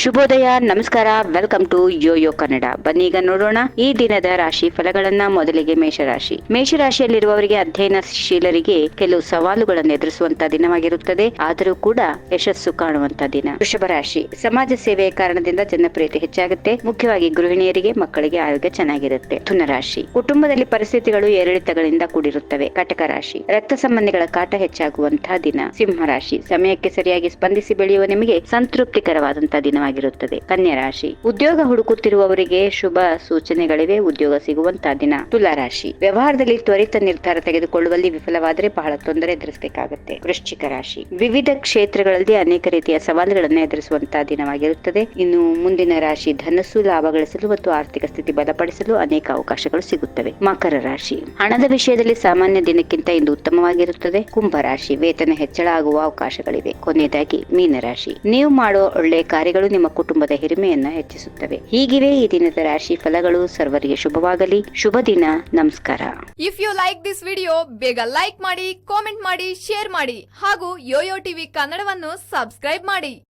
ಶುಭೋದಯ, ನಮಸ್ಕಾರ welcome to Yoyo Kannada ಬನ್ನಿ ಈಗ ನೋಡೋಣ ಈ ದಿನದ ರಾಶಿ ಫಲಗಳನ್ನ ಮೊದಲಿಗೆ ಮೇಷರಾಶಿ. ಮೇಷರಾಶಿಯಲ್ಲಿರುವವರಿಗೆ, ಅಧ್ಯಯನಶೀಲರಿಗೆ ಕೆಲವು ಸವಾಲುಗಳನ್ನು ಎದುರಿಸುವಂತಹ ದಿನವಾಗಿರುತ್ತದೆ. ಆದರೂ ಕೂಡ ಯಶಸ್ಸು ಕಾಣುವಂತ ದಿನ. ವೃಷಭ ರಾಶಿ, ಸಮಾಜ ಸೇವೆಯ ಕಾರಣದಿಂದ ಜನಪ್ರಿಯತೆ ಹೆಚ್ಚಾಗುತ್ತೆ. ಮುಖ್ಯವಾಗಿ ಗೃಹಿಣಿಯರಿಗೆ, ಮಕ್ಕಳಿಗೆ ಆರೋಗ್ಯ ಚೆನ್ನಾಗಿರುತ್ತೆ. ಮಿಥುನ ರಾಶಿ, ಕುಟುಂಬದಲ್ಲಿ ಪರಿಸ್ಥಿತಿಗಳು ಏರಿಳಿತಗಳಿಂದ ಕೂಡಿರುತ್ತವೆ. ಕಟಕ ರಾಶಿ, ರಕ್ತ ಸಂಬಂಧಿಗಳ ಕಾಟ ಹೆಚ್ಚಾಗುವಂತಹ ದಿನ. ಸಿಂಹ ರಾಶಿ, ಸಮಯಕ್ಕೆ ಸರಿಯಾಗಿ ಸ್ಪಂದಿಸಿ ಬೆಳೆಯುವ ನಿಮಗೆ ಸಂತೃಪ್ತಿಕರವಾದಂತಹ ದಿನವಾಗಿರುತ್ತದೆ ಕನ್ಯಾ ರಾಶಿ. ಉದ್ಯೋಗ ಹುಡುಕುತ್ತಿರುವವರಿಗೆ ಶುಭ ಸೂಚನೆಗಳಿವೆ. ಉದ್ಯೋಗ ಸಿಗುವಂತಹ ದಿನ. ತುಲಾ ರಾಶಿ. ವ್ಯವಹಾರದಲ್ಲಿ ತ್ವರಿತ ನಿರ್ಧಾರ ತೆಗೆದುಕೊಳ್ಳುವಲ್ಲಿ ವಿಫಲವಾದರೆ ಬಹಳ ತೊಂದರೆ ಎದುರಿಸಬೇಕಾಗುತ್ತೆ. ವೃಶ್ಚಿಕ ರಾಶಿ. ವಿವಿಧ ಕ್ಷೇತ್ರಗಳಲ್ಲಿ ಅನೇಕ ರೀತಿಯ ಸವಾಲುಗಳನ್ನು ಎದುರಿಸುವಂತಹ ದಿನವಾಗಿರುತ್ತದೆ. ಇನ್ನು ಮುಂದಿನ ರಾಶಿ ಧನಸ್ಸು ಲಾಭ ಗಳಿಸಲು ಮತ್ತು ಆರ್ಥಿಕ ಸ್ಥಿತಿ ಬಲಪಡಿಸಲು ಅನೇಕ ಅವಕಾಶಗಳು ಸಿಗುತ್ತವೆ. ಮಕರ ರಾಶಿ. ಹಣದ ವಿಷಯದಲ್ಲಿ ಸಾಮಾನ್ಯ ದಿನಕ್ಕಿಂತ ಇಂದು ಉತ್ತಮವಾಗಿರುತ್ತದೆ. ಕುಂಭ ರಾಶಿ. ವೇತನ ಹೆಚ್ಚಳ ಆಗುವ ಅವಕಾಶಗಳಿವೆ. ಕೊನೆಯದಾಗಿ ಮೀನರಾಶಿ ನೀವು ಮಾಡುವ ಒಳ್ಳೆಯ ಕಾರ್ಯಗಳು ನಿಮ್ಮ ಕುಟುಂಬದ ಹಿರಿಮೆಯನ್ನ ಹೆಚ್ಚಿಸುತ್ತವೆ. ಹೀಗಿವೆ ಈ ದಿನದ ರಾಶಿ ಫಲಗಳು. ಸರ್ವರಿಗೆ ಶುಭವಾಗಲಿ. ಶುಭ ದಿನ. ನಮಸ್ಕಾರ. If you like this video ಬೇಗ ಲೈಕ್ ಮಾಡಿ ಕಾಮೆಂಟ್ ಮಾಡಿ ಶೇರ್ ಮಾಡಿ ಹಾಗೂ ಯೋಯೋ ಟಿವಿ ಕನ್ನಡವನ್ನು ಸಬ್ಸ್ಕ್ರೈಬ್ ಮಾಡಿ.